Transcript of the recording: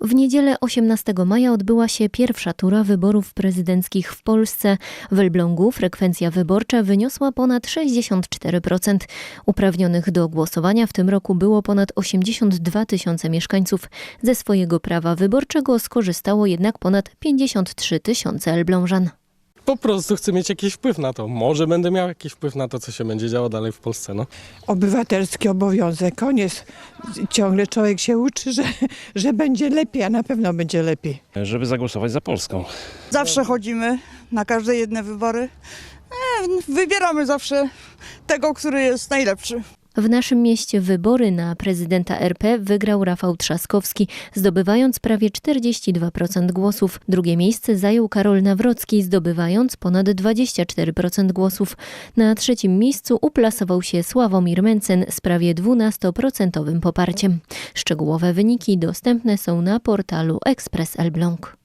W niedzielę 18 maja odbyła się pierwsza tura wyborów prezydenckich w Polsce. W Elblągu frekwencja wyborcza wyniosła ponad 64%. Uprawnionych do głosowania w tym roku było ponad 82 tysiące mieszkańców. Ze swojego prawa wyborczego skorzystało jednak ponad 53 tysiące Elblążan. Po prostu chcę mieć jakiś wpływ na to. Może będę miał jakiś wpływ na to, co się będzie działo dalej w Polsce. No. obywatelski obowiązek. Koniec. Ciągle człowiek się uczy, że, że będzie lepiej, a na pewno będzie lepiej. żeby zagłosować za Polską. Zawsze chodzimy na każde jedne wybory. E, wybieramy zawsze tego, który jest najlepszy. W naszym mieście wybory na prezydenta RP wygrał Rafał Trzaskowski, zdobywając prawie 42% głosów. Drugie miejsce zajął Karol Nawrocki, zdobywając ponad 24% głosów. Na trzecim miejscu uplasował się Sławomir Mencen z prawie 12% poparciem. Szczegółowe wyniki dostępne są na portalu Ekspres Elbląg.